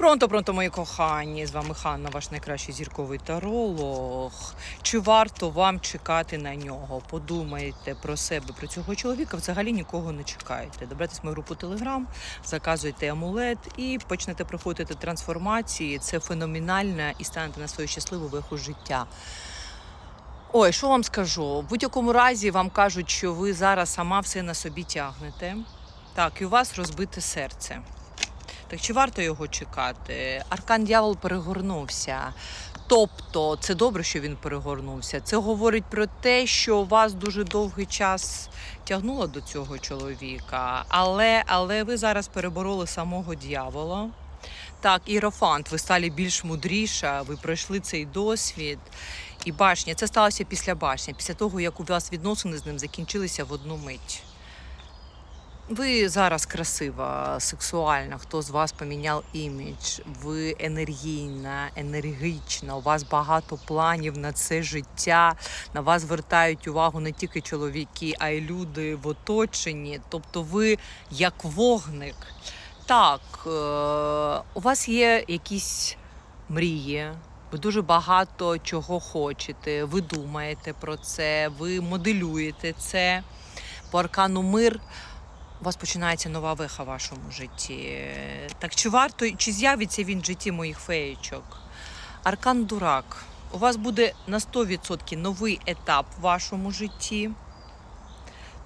Пронто, пронто, мої кохані! З вами Ханна, ваш найкращий зірковий таролог. Чи варто вам чекати на нього? Подумайте про себе, про цього чоловіка. Взагалі нікого не чекайте. Добрайтесь в мою групу Телеграм, заказуйте амулет і почнете проходити трансформації. Це феноменально і станете на свою щасливу виху життя. Ой, що вам скажу? В будь-якому разі вам кажуть, що ви зараз сама все на собі тягнете. Так, і у вас розбите серце. Так чи варто його чекати? Аркан дьявол перегорнувся. Тобто, це добре, що він перегорнувся. Це говорить про те, що вас дуже довгий час тягнуло до цього чоловіка, але, але ви зараз перебороли самого дьявола. Так, іерофант, ви стали більш мудріша, ви пройшли цей досвід. І башня, це сталося після башні, після того, як у вас відносини з ним закінчилися в одну мить. Ви зараз красива, сексуальна. Хто з вас поміняв імідж? Ви енергійна, енергічна. У вас багато планів на це життя. На вас звертають увагу не тільки чоловіки, а й люди в оточенні. Тобто, ви як вогник. Так, е- у вас є якісь мрії. Ви дуже багато чого хочете. Ви думаєте про це, ви моделюєте це. По аркану мир у вас починається нова веха в вашому житті. Так чи варто, чи з'явиться він в житті моїх феєчок? Аркан дурак. У вас буде на 100% новий етап в вашому житті.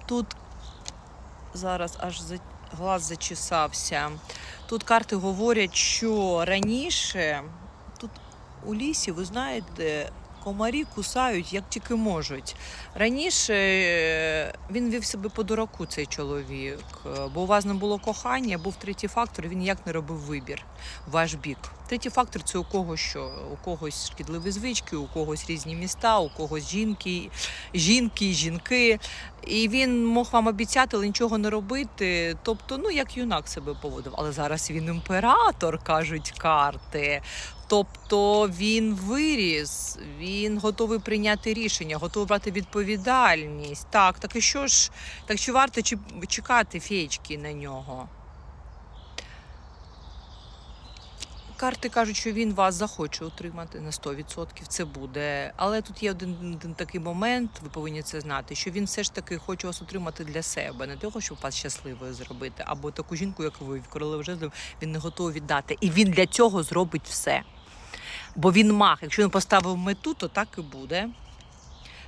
Тут зараз аж за... глаз зачесався. Тут карти говорять, що раніше тут у лісі, ви знаєте, комарі кусають як тільки можуть. Раніше е, він вів себе по дураку, цей чоловік, бо у вас не було кохання, був третій фактор, він ніяк не робив вибір в ваш бік. Третій фактор це у кого що? У когось шкідливі звички, у когось різні міста, у когось жінки, жінки, жінки. І він мог вам обіцяти, але нічого не робити. Тобто, ну як юнак себе поводив. Але зараз він імператор, кажуть карти. Тобто він виріс, він готовий прийняти рішення, готовий брати відповідальність. Так, так і що ж, так чи варто чекати феєчки на нього? Карти кажуть, що він вас захоче отримати на 100%. Це буде. Але тут є один, один такий момент, ви повинні це знати, що він все ж таки хоче вас отримати для себе, не того, щоб вас щасливою зробити, або таку жінку, як ви, королеву жезлів, він не готовий віддати. І він для цього зробить все. Бо він мах. Якщо він поставив мету, то так і буде.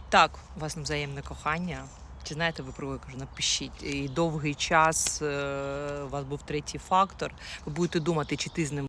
Так, у вас взаємне кохання. Чи знаєте, ви про кажу, напишіть. І довгий час е, у вас був третій фактор. Ви будете думати, чи ти з ним